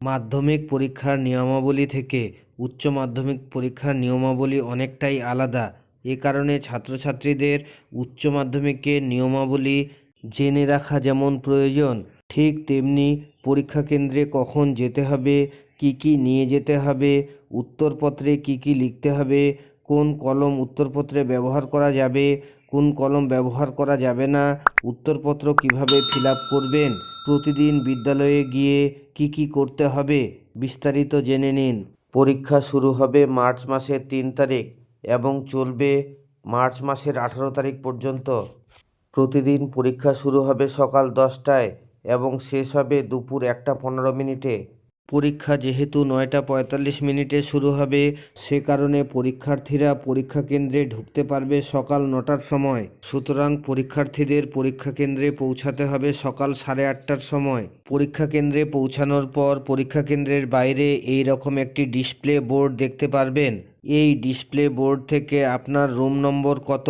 মাধ্যমিক পরীক্ষার নিয়মাবলী থেকে উচ্চ মাধ্যমিক পরীক্ষার নিয়মাবলী অনেকটাই আলাদা। এ কারণে ছাত্রছাত্রীদের উচ্চ মাধ্যমিকের নিয়মাবলী জেনে রাখা যেমন প্রয়োজন, ঠিক তেমনি পরীক্ষা কেন্দ্রে কখন যেতে হবে, কী কী নিয়ে যেতে হবে, উত্তরপত্রে কী কী লিখতে হবে, কোন কলম উত্তরপত্রে ব্যবহার করা যাবে কোন কলম ব্যবহার করা যাবে না, উত্তরপত্র কীভাবে ফিল করবেন, প্রতিদিন বিদ্যালয়ে গিয়ে কি কি করতে হবে, বিস্তারিত জেনে নিন। পরীক্ষা শুরু হবে মার্চ মাসের তিন তারিখ এবং চলবে মার্চ মাসের আঠারো তারিখ পর্যন্ত। প্রতিদিন পরীক্ষা শুরু হবে সকাল দশটায় এবং শেষ হবে দুপুর একটা পনেরো মিনিটে। পরীক্ষা যেহেতু নয়টা পঁয়তাল্লিশ মিনিটে শুরু হবে, সে কারণে পরীক্ষার্থীরা পরীক্ষা কেন্দ্রে ঢুকতে পারবে সকাল নটার সময়। সুতরাং পরীক্ষার্থীদের পরীক্ষা কেন্দ্রে পৌঁছাতে হবে সকাল সাড়ে আটটার সময়। পরীক্ষা কেন্দ্রে পৌঁছানোর পর পরীক্ষা কেন্দ্রের বাইরে এই রকম একটি ডিসপ্লে বোর্ড দেখতে পারবেন। এই ডিসপ্লে বোর্ড থেকে আপনার রুম নম্বর কত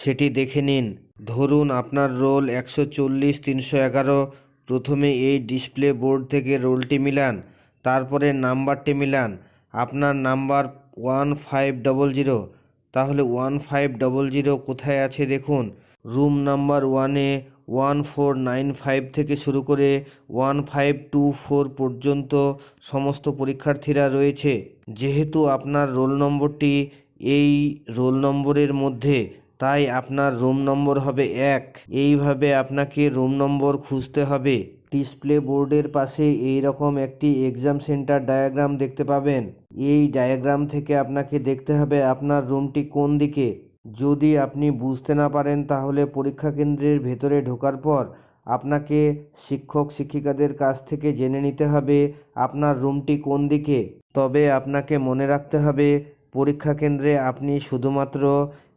সেটি দেখে নিন। ধরুন আপনার রোল একশো চল্লিশ তিনশো এগারো। প্রথমে এই ডিসপ্লে বোর্ড থেকে রোলটি মিলান। তারপরে নাম্বারটি মিলান। আপনার number one five double zero. তাহলে ওয়ান ফাইভ ডবল জিরো কোথায় আছে দেখুন। রুম নাম্বার ওয়ানে ওয়ান ফোর নাইন ফাইভ থেকে শুরু করে ওয়ান ফাইভ টু ফোর পর্যন্ত সমস্ত পরীক্ষার্থীরা রয়েছে। যেহেতু আপনার রোল নম্বরটি এই রোল নম্বরের মধ্যে, তাই আপনার রুম নম্বর হবে এক। এইভাবে আপনাকে রুম নম্বর খুঁজতে হবে। ডিসপ্লে বোর্ডের পাশে এই রকম একটি এক্সাম সেন্টার ডায়াগ্রাম দেখতে পাবেন। এই ডায়াগ্রাম থেকে আপনাকে দেখতে হবে আপনার রুমটি কোন দিকে। যদি আপনি বুঝতে না পারেন, তাহলে পরীক্ষা কেন্দ্রের ভেতরে ঢোকার পর আপনাকে শিক্ষক শিক্ষিকাদের কাছ থেকে জেনে নিতে হবে আপনার রুমটি কোন দিকে। তবে আপনাকে মনে রাখতে হবে, পরীক্ষা কেন্দ্রে আপনি শুধুমাত্র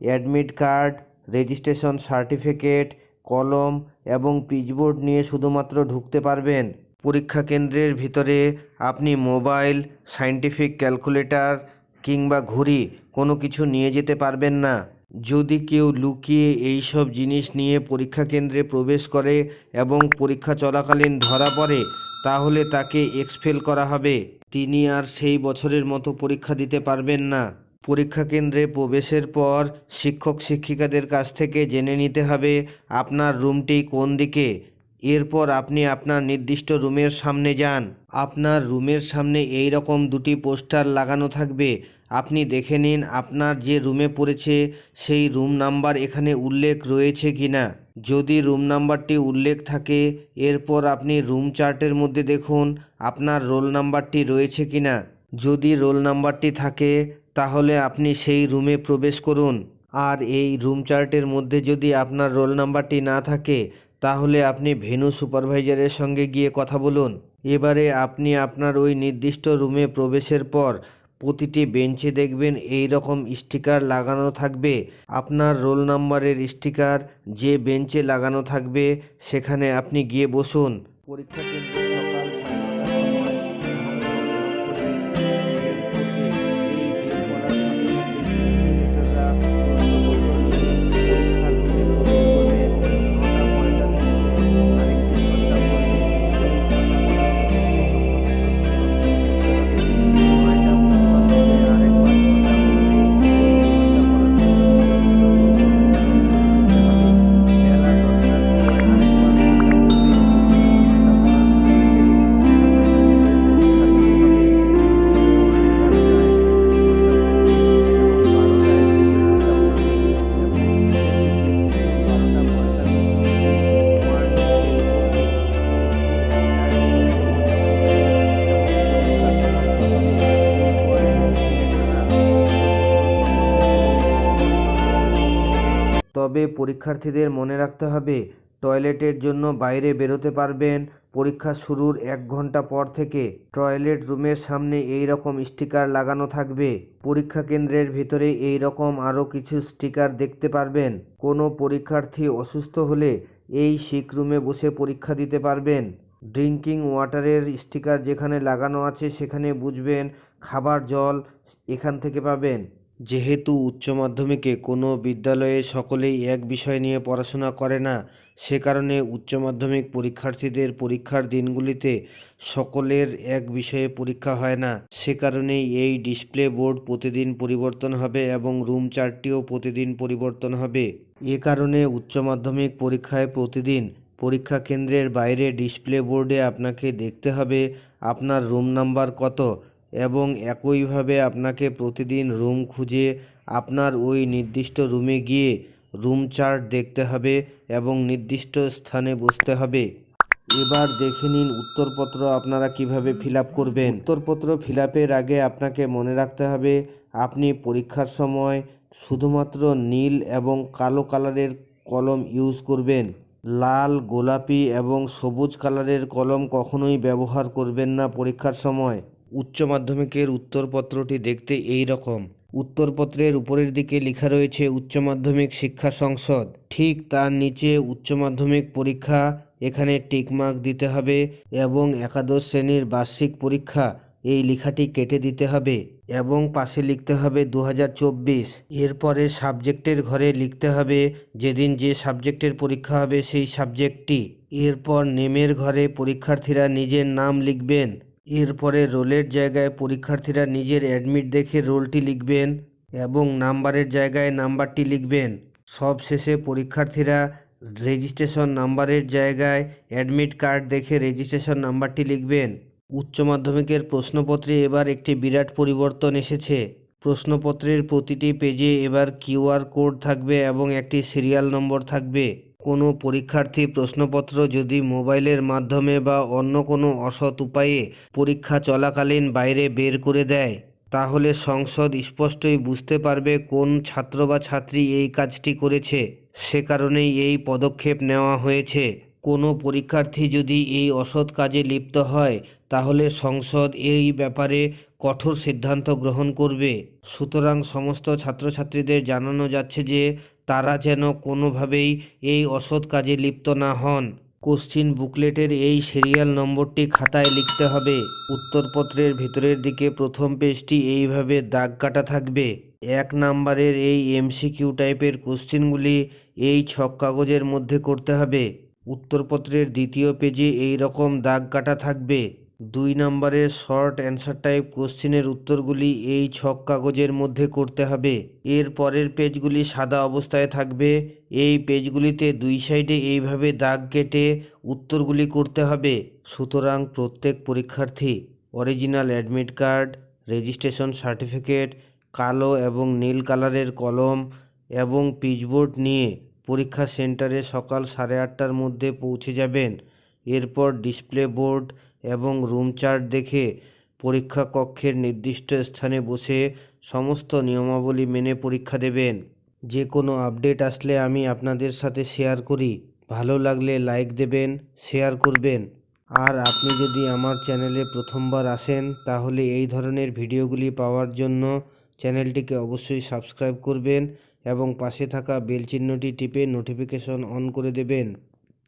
অ্যাডমিট কার্ড, রেজিস্ট্রেশন সার্টিফিকেট কলম এবং পিচবোর্ড নিয়ে শুধুমাত্র ঢুকতে পারবেন। পরীক্ষা কেন্দ্রের ভিতরে আপনি মোবাইল সায়েন্টিফিক ক্যালকুলেটর কিংবা ঘড়ি কোনো কিছু নিয়ে যেতে পারবেন না। যদি কেউ লুকিয়ে এই সব জিনিস নিয়ে পরীক্ষা কেন্দ্রে প্রবেশ করে এবং পরীক্ষা চলাকালীন ধরা পড়ে, তাহলে তাকে এক্সফেল করা হবে। তিনি আর সেই বছরের মতো পরীক্ষা দিতে পারবেন না। পরীক্ষা কেন্দ্রে প্রবেশের পর শিক্ষক শিক্ষিকাদের কাছ থেকে জেনে নিতে হবে আপনার রুমটি কোন দিকে। এরপর আপনি আপনার নির্দিষ্ট রুমের সামনে যান। আপনার রুমের সামনে এই রকম দুটি পোস্টার লাগানো থাকবে। আপনি দেখে নিন আপনার যে রুমে পড়েছে সেই রুম নাম্বার এখানে উল্লেখ রয়েছে কি না যদি রুম নাম্বারটি উল্লেখ থাকে, এরপর আপনি রুম চার্টের মধ্যে দেখুন আপনার রোল নাম্বারটি রয়েছে কি না যদি রোল নাম্বারটি থাকে তাহলে আপনি সেই রুমে প্রবেশ করুন। আর এই রুম চার্টের মধ্যে যদি আপনার রোল নাম্বারটি না থাকে, তাহলে আপনি ভেনু সুপারভাইজারের সঙ্গে গিয়ে কথা বলুন। এবারে আপনি আপনার ওই নির্দিষ্ট রুমে প্রবেশের পর প্রতিটি বেঞ্চে দেখবেন এই রকম স্টিকার লাগানো থাকবে। আপনার রোল নাম্বারের স্টিকার যে বেঞ্চে লাগানো থাকবে, সেখানে আপনি গিয়ে বসুন। পরীক্ষা কেন্দ্রে পরীক্ষার্থীদের মনে রাখতে হবে, টয়লেটের জন্য বাইরে বেরোতে পারবেন। পরীক্ষা শুরুর এক ঘণ্টা পর থেকে টয়লেট রুমের সামনে এই রকম স্টিকার লাগানো থাকবে। পরীক্ষা কেন্দ্রের ভিতরে এই রকম আরও কিছু স্টিকার দেখতে পারবেন। কোনো পরীক্ষার্থী অসুস্থ হলে এই শিক রুমে বসে পরীক্ষা দিতে পারবেন। ড্রিঙ্কিং ওয়াটারের স্টিকার যেখানে লাগানো আছে সেখানে বুঝবেন, খাবার জল এখান থেকে পাবেন। যেহেতু উচ্চ মাধ্যমিকে কোনো বিদ্যালয়ে সকলেই এক বিষয় নিয়ে পড়াশোনা করে না, সে কারণে উচ্চ মাধ্যমিক পরীক্ষার্থীদের পরীক্ষার দিনগুলিতে সকলের এক বিষয়ে পরীক্ষা হয় না। সে কারণেই এই ডিসপ্লে বোর্ড প্রতিদিন পরিবর্তন হবে এবং রুম চার্টটিও প্রতিদিন পরিবর্তন হবে। এ কারণে উচ্চ মাধ্যমিক পরীক্ষায় প্রতিদিন পরীক্ষা কেন্দ্রের বাইরে ডিসপ্লে বোর্ডে আপনাকে দেখতে হবে, আপনার রুম নাম্বার কত এবং একইভাবে আপনাকে প্রতিদিন রুম খুঁজে আপনার ওই নির্দিষ্ট রুমে গিয়ে রুম চার্ট দেখতে হবে এবং নির্দিষ্ট স্থানে বসতে হবে। এবার দেখে নিন উত্তরপত্র আপনারা কীভাবে ফিল করবেন। উত্তরপত্র ফিল আগে আপনাকে মনে রাখতে হবে, আপনি পরীক্ষার সময় শুধুমাত্র নীল এবং কালো কালারের কলম ইউজ করবেন। লাল, গোলাপি এবং সবুজ কালারের কলম কখনোই ব্যবহার করবেন না পরীক্ষার সময়। উচ্চ মাধ্যমিকের উত্তরপত্রটি দেখতে এই রকম। উত্তরপত্রের উপরের দিকে লেখা রয়েছে উচ্চ মাধ্যমিক শিক্ষা সংসদ। ঠিক তার নিচে উচ্চ মাধ্যমিক পরীক্ষা, এখানে টিকমার্ক দিতে হবে এবং একাদশ শ্রেণির বার্ষিক পরীক্ষা, এই লেখাটি কেটে দিতে হবে এবং পাশে লিখতে হবে দু হাজার চব্বিশ। এরপরে সাবজেক্টের ঘরে লিখতে হবে যেদিন যে সাবজেক্টের পরীক্ষা হবে সেই সাবজেক্টটি। এরপর নেমের ঘরে পরীক্ষার্থীরা নিজের নাম লিখবেন। এরপরে রোলের জায়গায় পরীক্ষার্থীরা নিজের অ্যাডমিট দেখে রোলটি লিখবেন এবং নাম্বারের জায়গায় নাম্বারটি লিখবেন। সব শেষে পরীক্ষার্থীরা রেজিস্ট্রেশন নাম্বারের জায়গায় অ্যাডমিট কার্ড দেখে রেজিস্ট্রেশন নাম্বারটি লিখবেন। উচ্চ মাধ্যমিকের প্রশ্নপত্রে এবার একটি বিরাট পরিবর্তন এসেছে। প্রশ্নপত্রের প্রতিটি পেজে এবার কিউআর কোড থাকবে এবং একটি সিরিয়াল নম্বর থাকবে। কোনো পরীক্ষার্থী প্রশ্নপত্র যদি মোবাইলের মাধ্যমে বা অন্য কোনো অসৎ উপায়ে পরীক্ষা চলাকালীন বাইরে বের করে দেয়, তাহলে সংসদ স্পষ্টই বুঝতে পারবে কোন ছাত্র বা ছাত্রী এই কাজটি করেছে। সে কারণেই এই পদক্ষেপ নেওয়া হয়েছে। কোনো পরীক্ষার্থী যদি এই অসৎ কাজে লিপ্ত হয়, তাহলে সংসদ এই ব্যাপারে কঠোর সিদ্ধান্ত গ্রহণ করবে। সুতরাং সমস্ত ছাত্রছাত্রীদের জানানো যাচ্ছে যে তারা যেন কোনোভাবেই এই অসৎ কাজে লিপ্ত না হন। কোশ্চিন বুকলেটের এই সিরিয়াল নম্বরটি খাতায় লিখতে হবে। উত্তরপত্রের ভিতরের দিকে প্রথম পেজটি এইভাবে দাগ কাটা থাকবে। এক নাম্বারের এই এমসিকিউ টাইপের কোশ্চিনগুলি এই ছক কাগজের মধ্যে করতে হবে। উত্তরপত্রের দ্বিতীয় পেজে এই রকম দাগ কাটা থাকবে। দুই নম্বরের শর্ট অ্যান্সার টাইপ কোশ্চিনের উত্তরগুলি এই ছক কাগজের মধ্যে করতে হবে। এর পরের পেজগুলি সাদা অবস্থায় থাকবে। এই পেজগুলিতে দুই সাইডে এইভাবে দাগ কেটে উত্তরগুলি করতে হবে। সুতরাং প্রত্যেক পরীক্ষার্থী original admit card, registration certificate, কালো এবং নীল কালারের কলম এবং পিচবোর্ড নিয়ে পরীক্ষা সেন্টারে সকাল সাড়ে আটটার মধ্যে পৌঁছে যাবেন। এরপর ডিসপ্লে বোর্ড এবং রুম চার্ট দেখে পরীক্ষা কক্ষের নির্দিষ্ট স্থানে বসে সমস্ত নিয়মাবলী মেনে পরীক্ষা দেবেন। যে কোনো আপডেট আসলে আমি আপনাদের সাথে শেয়ার করি। ভালো লাগলে লাইক দেবেন, শেয়ার করবেন। আর আপনি যদি আমার চ্যানেলে প্রথমবার আসেন, তাহলে এই ধরনের ভিডিওগুলি পাওয়ার জন্য চ্যানেলটিকে অবশ্যই সাবস্ক্রাইব করবেন এবং পাশে থাকা বেল চিহ্নটি টিপে নোটিফিকেশন অন করে দেবেন।